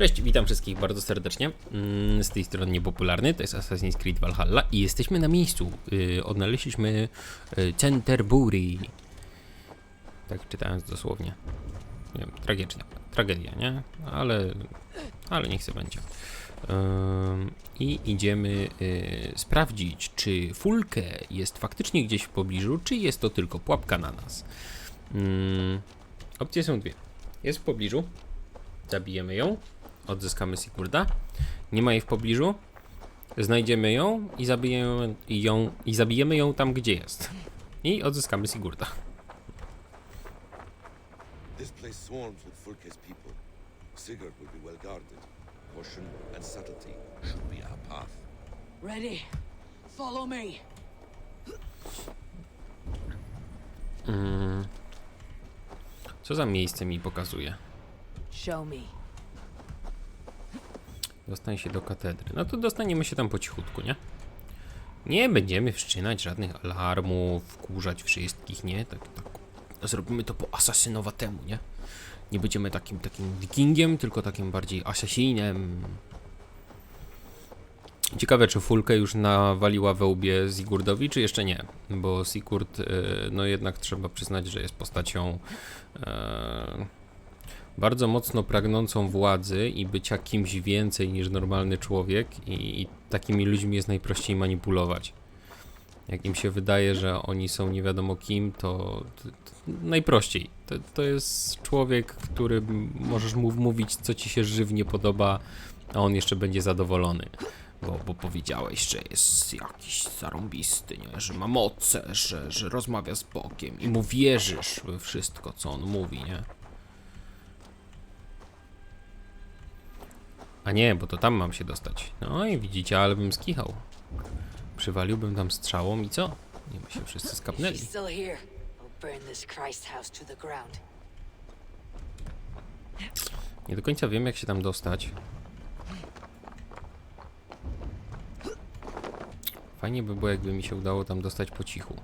Cześć, witam wszystkich bardzo serdecznie. Mm, Z tej strony niepopularny, to jest Assassin's Creed Valhalla i jesteśmy na miejscu. Yy, Odnaleźliśmy yy, Canterbury. Tak czytając dosłownie. Nie wiem. Tragedia, nie? Ale, ale niech się będzie. I idziemy yy, sprawdzić, czy Fulkę jest faktycznie gdzieś w pobliżu, czy jest to tylko pułapka na nas. Opcje są dwie. Jest w pobliżu, zabijemy ją, odzyskamy Sigurda. Nie ma jej w pobliżu, znajdziemy ją i zabijemy ją, i zabijemy ją tam, gdzie jest. I odzyskamy Sigurda. This place swarms with Fulke's people. Sigurd will be well guarded. Caution and subtlety should be our path. Ready. Follow me. Co za miejsce mi pokazuje? Show me. Dostań się do katedry. No to dostaniemy się tam po cichutku, nie? Nie będziemy wszczynać żadnych alarmów, wkurzać wszystkich, nie? Tak, tak. Zrobimy to po asasynowatemu, nie? Nie będziemy takim, takim wikingiem, tylko takim bardziej asasinem. Ciekawe, czy Fulkę już nawaliła we łbie Sigurdowi, czy jeszcze nie? Bo Sigurd, y, no jednak trzeba przyznać, że jest postacią e, bardzo mocno pragnącą władzy i bycia kimś więcej niż normalny człowiek i, i takimi ludźmi jest najprościej manipulować. Jak im się wydaje, że oni są nie wiadomo kim, to, to, to najprościej. To, to jest człowiek, który możesz mu mówić, co ci się żywnie podoba, a on jeszcze będzie zadowolony. Bo, bo powiedziałeś, że jest jakiś zarąbisty, nie? że ma moce, że, że rozmawia z Bogiem i mu wierzysz we wszystko, co on mówi, nie? A nie, bo to tam mam się dostać. No i widzicie, ale bym skichał. Przywaliłbym tam strzałą i co? Nie by się wszyscy skapnęli. Nie do końca wiem, jak się tam dostać. Fajnie by było, jakby mi się udało tam dostać po cichu.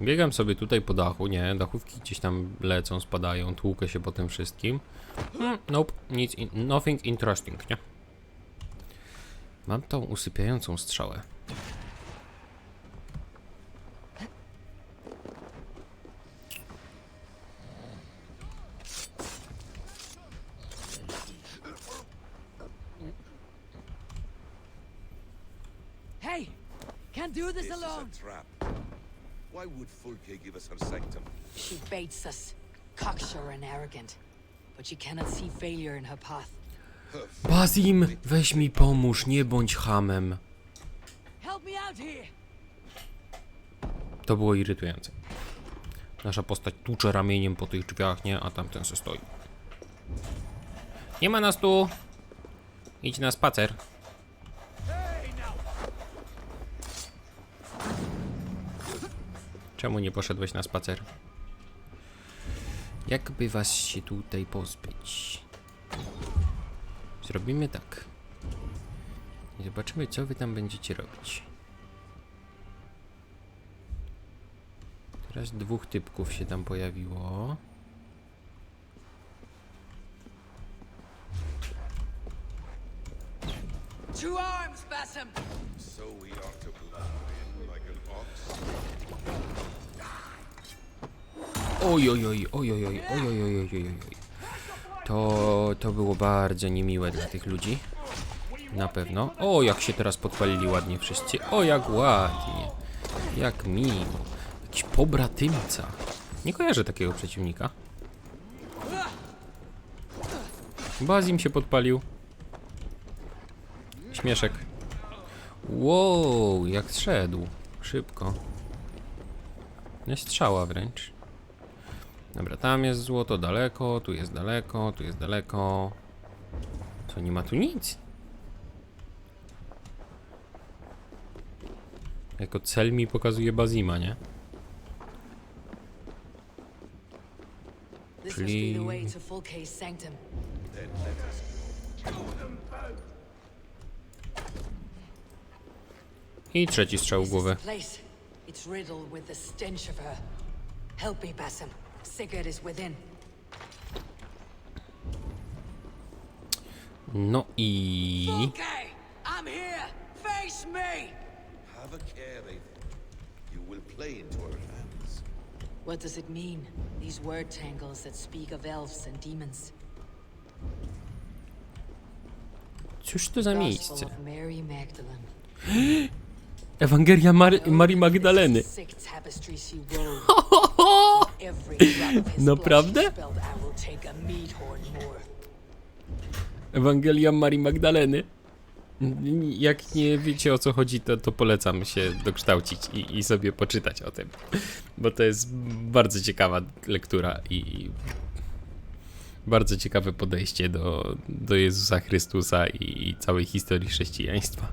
Biegam sobie tutaj po dachu, nie, dachówki gdzieś tam lecą, spadają, tłukę się po tym wszystkim. Hmm, nope, nic, in, nothing interesting, nie? Mam tą usypiającą strzałę. Hey! Can't do this This alone! is a trap. Why would Fulke give us her sanctum? She baits us. Cocksure and arrogant. But she cannot see failure in her path. Bazim, weź mi pomóż, nie bądź hamem. Help me out here! To było irytujące. Nasza postać tucze ramieniem po tych drzwiach, nie? A tamten se stoi. Nie ma nas tu! Idź na spacer. Czemu nie poszedłeś na spacer? Jakby was się tutaj pozbyć? Zrobimy tak. I zobaczymy, co wy tam będziecie robić. Teraz dwóch typków się tam pojawiło. Two arms, Bassam! So we are to like an ox. Ojojoj, ojojoj, ojojoj, ojojoj. To, to było bardzo niemiłe dla tych ludzi. Na pewno. O, jak się teraz podpalili ładnie wszyscy. O, jak ładnie. Jak miło. Jakiś pobratymca. Nie kojarzę takiego przeciwnika. Bazim się podpalił. Śmieszek. Wow, jak zszedł. Szybko. Nie strzała wręcz. Dobra, tam jest złoto daleko, tu jest daleko, tu jest daleko. Co, nie ma tu nic? Jako cel mi pokazuje Bazima, nie? Czyli... I trzeci strzał w głowę. Help me, Basim. Sigurd is within. Not i... Okay, I'm here. Face me. Have a care, Raven. You will play into our hands. What does it mean? These word tangles that speak of elves and demons. Cóż to za miejsce? Ewangelia Mar Marii Magdaleny. Naprawdę? Ewangelia Marii Magdaleny. Jak nie wiecie o co chodzi, to, to polecam się dokształcić i, i sobie poczytać o tym. Bo to jest bardzo ciekawa lektura i bardzo ciekawe podejście do, do Jezusa Chrystusa i, i całej historii chrześcijaństwa.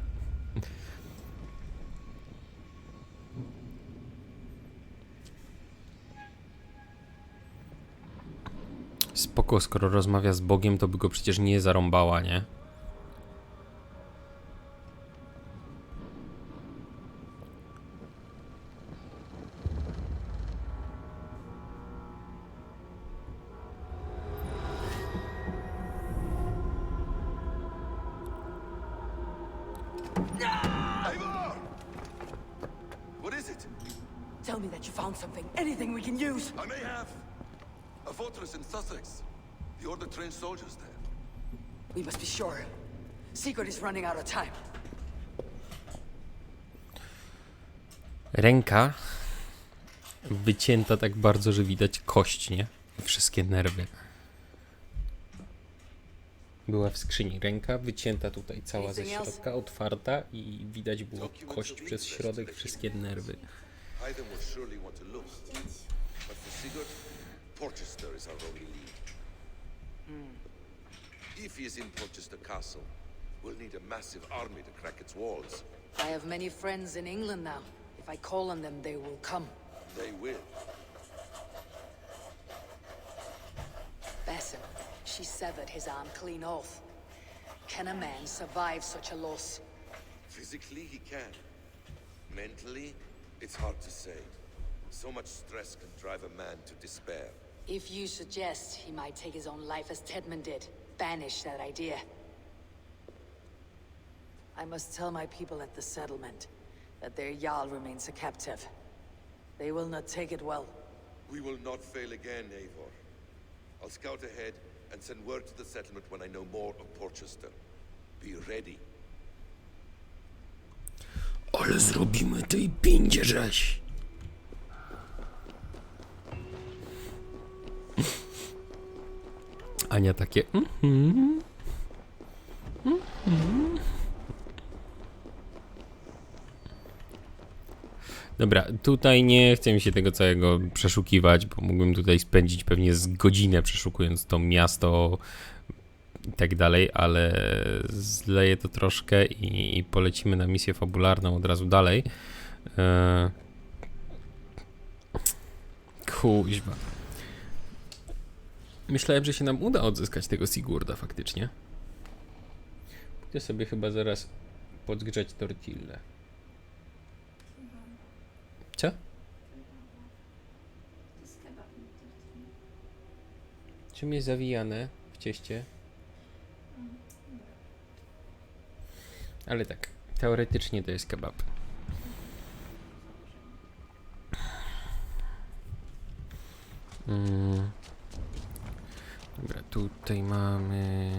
Spoko, skoro rozmawia z Bogiem, to by go przecież nie zarąbała, nie? Running out of time. Ręka wycięta tak bardzo, że widać kość, nie? Wszystkie nerwy. Była w skrzyni. Ręka wycięta tutaj cała ze środka, otwarta i widać było kość przez środek, wszystkie nerwy. Porchester is our only lead. If he is in Porchester Castle, we'll need a massive army to crack its walls. I have many friends in England now. If I call on them, they will come. They will. Basim, she severed his arm clean off. Can a man survive such a loss? Physically, he can. Mentally, it's hard to say. So much stress can drive a man to despair. If you suggest he might take his own life as Tedman did, banish that idea. I must tell my people at the settlement that their Jarl remains a captive. They will not take it well. We will not fail again, Eivor. I'll scout ahead and send word to the settlement when I know more of Porchester. Be ready. Ale zrobimy tej pindzie żeś. Ania takie. Mhm. Mhm. Dobra, tutaj nie chcę mi się tego całego przeszukiwać, bo mógłbym tutaj spędzić pewnie z godzinę przeszukując to miasto i tak dalej, ale zleję to troszkę i, i polecimy na misję fabularną od razu dalej. Eee... Kuźwa. Myślałem, że się nam uda odzyskać tego Sigurda faktycznie. Pójdę sobie chyba zaraz podgrzać tortillę. Co? Czym jest zawijane w cieście? Ale tak, teoretycznie to jest kebab. Mm. Dobra, tutaj mamy.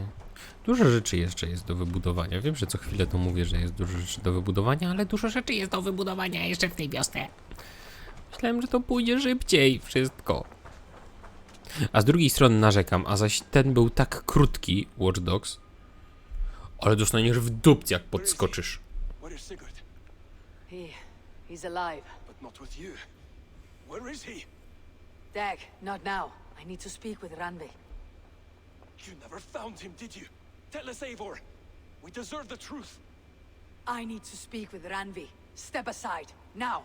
Dużo rzeczy jeszcze jest do wybudowania. Wiem, że co chwilę to mówię, że jest dużo rzeczy do wybudowania, ale dużo rzeczy jest do wybudowania jeszcze w tej wiosce. Myślałem, że to pójdzie szybciej wszystko. A z drugiej strony narzekam, a zaś ten był tak krótki, Watch Dogs, ale dostaniesz w dupcie jak podskoczysz. Where is Sigurd? He... he's alive. But not with you. Where is he? Dag, not now. I need to speak with Ranvi. You never found him, did you? Tell us, Eivor. We deserve the truth. I need to speak with Ranvi. Step aside, now.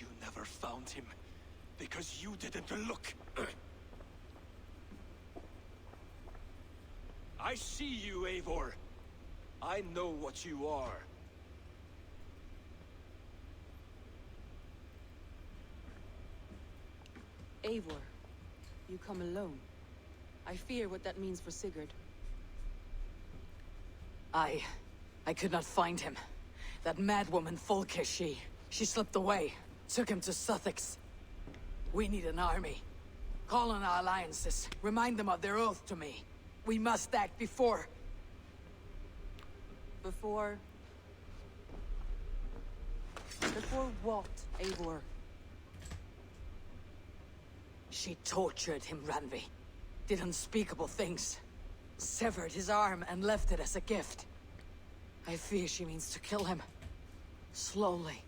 You never found him because you didn't look. I see you, Eivor. I know what you are. Eivor, you come alone. I fear what that means for Sigurd. I... I could not find him. That madwoman Folke, she... She slipped away. Took him to Sussex. We need an army. Call on our alliances. Remind them of their oath to me. We must act before... Before... Before what, Eivor? She tortured him, Ranvi. Did unspeakable things. Severed his arm and left it as a gift. I fear she means to kill him. Slowly.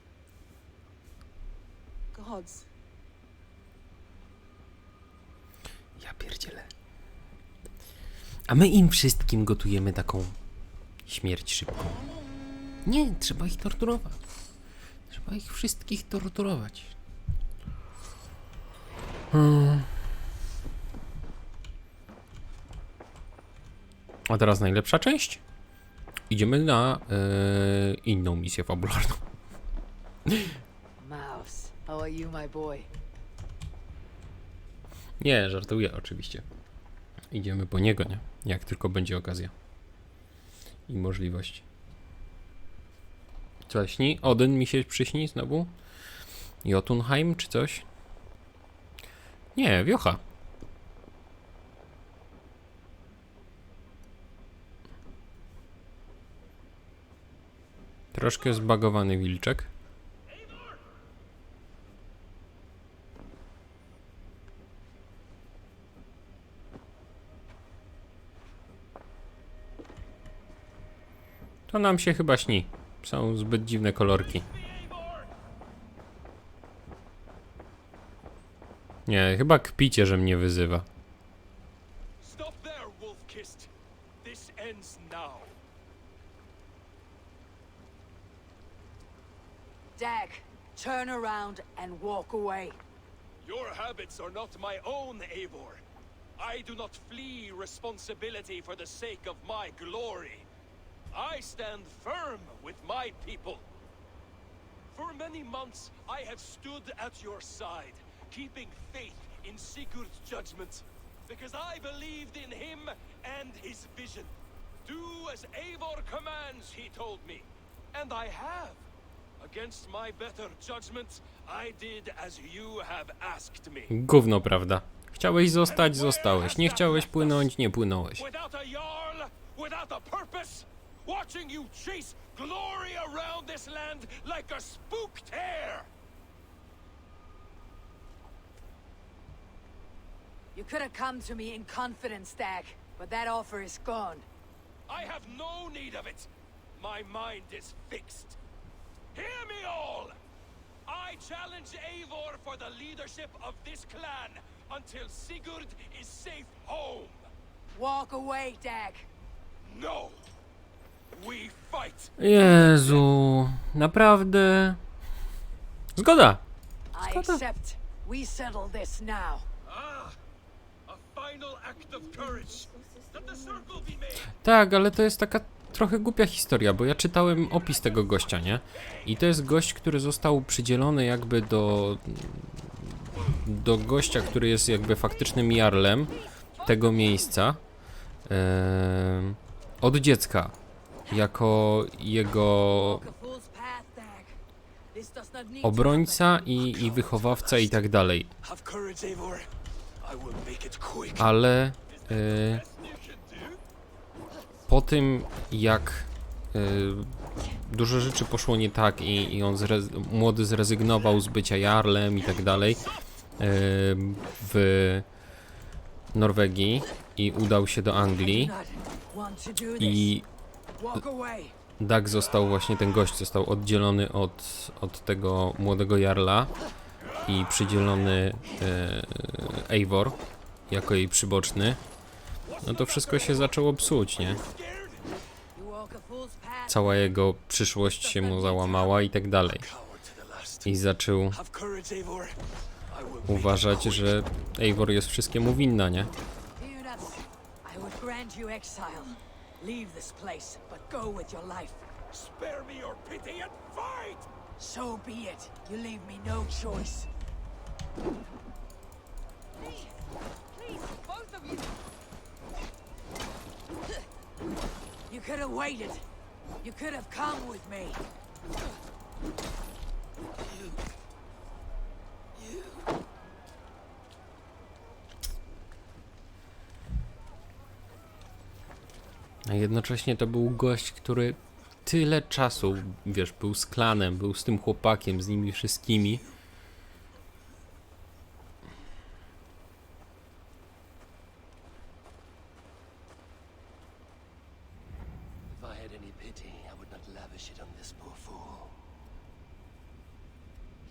Gods. Ja pierdzielę. A my im wszystkim gotujemy taką śmierć szybką. Nie, trzeba ich torturować. Trzeba ich wszystkich torturować. Hmm. A teraz najlepsza część. Idziemy na e, inną misję fabularną. Nie, żartuję oczywiście. Idziemy po niego, nie? Jak tylko będzie okazja. I możliwość. Co śni? Odyn mi się przyśni znowu? Jotunheim czy coś? Nie, wiocha. Troszkę zbagowany wilczek. To nam się chyba śni. Są zbyt dziwne kolorki. Nie, chyba kpicie, że mnie wyzywa. Dag, turn around and walk away. Your habits are not my own, Eivor. I do not flee responsibility for the sake of my glory. I stand firm with my people. For many months, I have stood at your side, keeping faith in Sigurd's judgment, because I believed in him and his vision. Do as Eivor commands, he told me. And I have. Against my better judgment, I did as you have asked me. Gówno, prawda? Chciałeś zostać, zostałeś. Nie chciałeś płynąć, nie płynąłeś. Without a jarl, without a purpose, watching you chase glory around this land like a spooked hare. You could have come to me in confidence, Dag, but that offer is gone. I have no need of it. My mind is fixed. Hear me all! I challenge Eivor for the leadership of this clan until Sigurd is safe home. Walk away, Dag. No! Jezu, naprawdę. Zgoda. Zgoda. Tak, ale to jest taka trochę głupia historia, bo ja czytałem opis tego gościa, nie? I to jest gość, który został przydzielony jakby do do gościa, który jest jakby faktycznym jarlem tego miejsca em, od dziecka jako jego obrońca i, i wychowawca i tak dalej. Ale y, po tym jak y, dużo rzeczy poszło nie tak i, i on młody zrezygnował z bycia jarlem i tak dalej y, w Norwegii i udał się do Anglii i. Dag został właśnie, ten gość został oddzielony od, od tego młodego jarla i przydzielony e, Eivor jako jej przyboczny. No to wszystko się zaczęło psuć, nie? Cała jego przyszłość się mu załamała i tak dalej. I zaczął uważać, że Eivor jest wszystkiemu winna, nie? Fear not. I would grant you exile. Leave this place, but go with your life. Spare me your pity and fight! So be it. You leave me no choice. Please, both of you. You could have waited. You could have come with me. A jednocześnie to był gość, który tyle czasu, wiesz, był z klanem, był z tym chłopakiem, z nimi wszystkimi.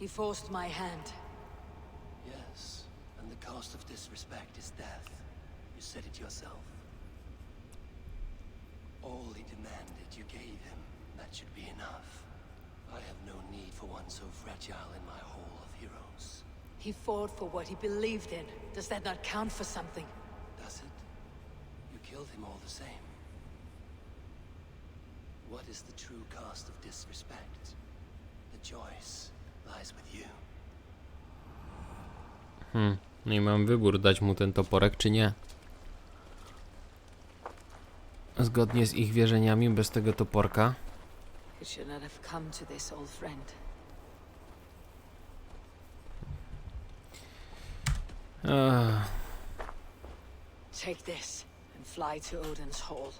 He forced my hand. Yes, and the cost of disrespect is death. You said it yourself. All he demanded, you gave him. That should be enough. I have no need for one so fragile in my hall of heroes. He fought for what he believed in. Does that not count for something? Does it? You killed him all the same. What is the true cost of disrespect? The choice lies with you. Hmm. No i mam wybór, dać mu ten toporek czy nie. Zgodnie z ich wierzeniami, bez tego toporka. Ach, Take this and fly to Odin's Hall.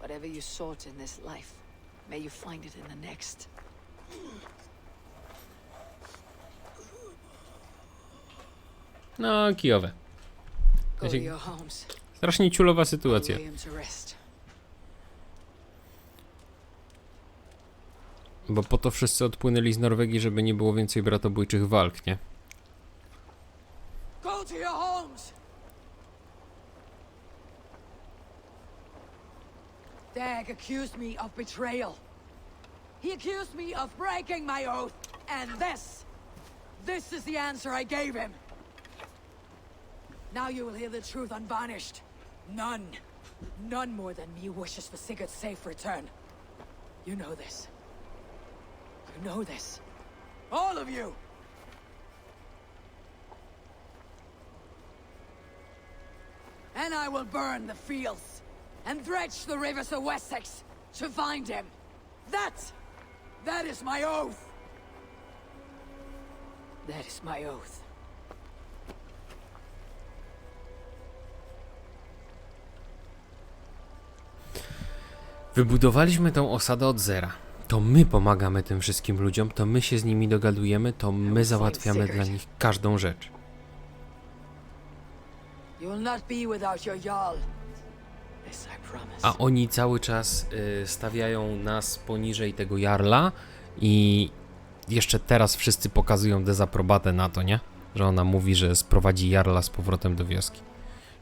Whatever you sought in this life, may you find it in the next. no, kijowe. Go to your homes. Strasznie ciulowa sytuacja. Bo po to wszyscy odpłynęli z Norwegii, żeby nie było więcej bratobójczych walk, nie? Dag accused me of betrayal. He accused me of breaking my oath, and this, this is the answer I gave him. Now you will hear the truth unvarnished. None, none more than me wishes for Sigurd's safe return. You know this. You know this. All of you! And I will burn the fields and dredge the rivers of Wessex to find him. That, that is my oath. That is my oath. Wybudowaliśmy tą osadę od zera. To my pomagamy tym wszystkim ludziom, to my się z nimi dogadujemy, to my załatwiamy dla nich każdą rzecz. A oni cały czas y, stawiają nas poniżej tego jarla i jeszcze teraz wszyscy pokazują dezaprobatę na to, nie? Że ona mówi, że sprowadzi jarla z powrotem do wioski.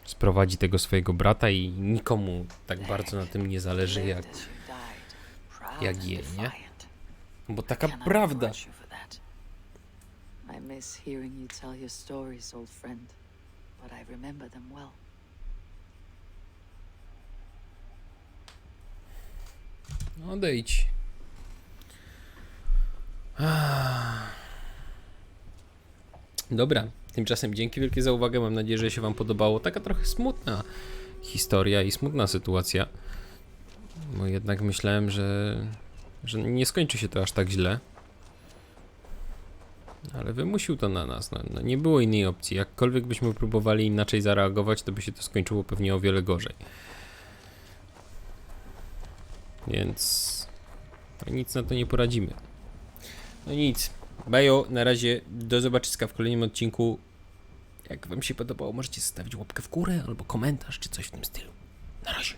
Sprowadzi tego swojego brata i nikomu tak bardzo na tym nie zależy jak... Jak jej, nie? Bo taka prawda. I miss hearing you tell your stories, old friend, but I remember them well. Odejdź. Ah. Dobra, tymczasem dzięki wielkie za uwagę. Mam nadzieję, że się Wam podobało. Taka trochę smutna historia i smutna sytuacja. Bo jednak myślałem, że, że nie skończy się to aż tak źle. Ale wymusił to na nas. No, no nie było innej opcji. Jakkolwiek byśmy próbowali inaczej zareagować, to by się to skończyło pewnie o wiele gorzej. Więc no nic na to nie poradzimy. No nic. Bajo, na razie do zobaczyska w kolejnym odcinku. Jak wam się podobało, możecie zostawić łapkę w górę albo komentarz czy coś w tym stylu. Na razie.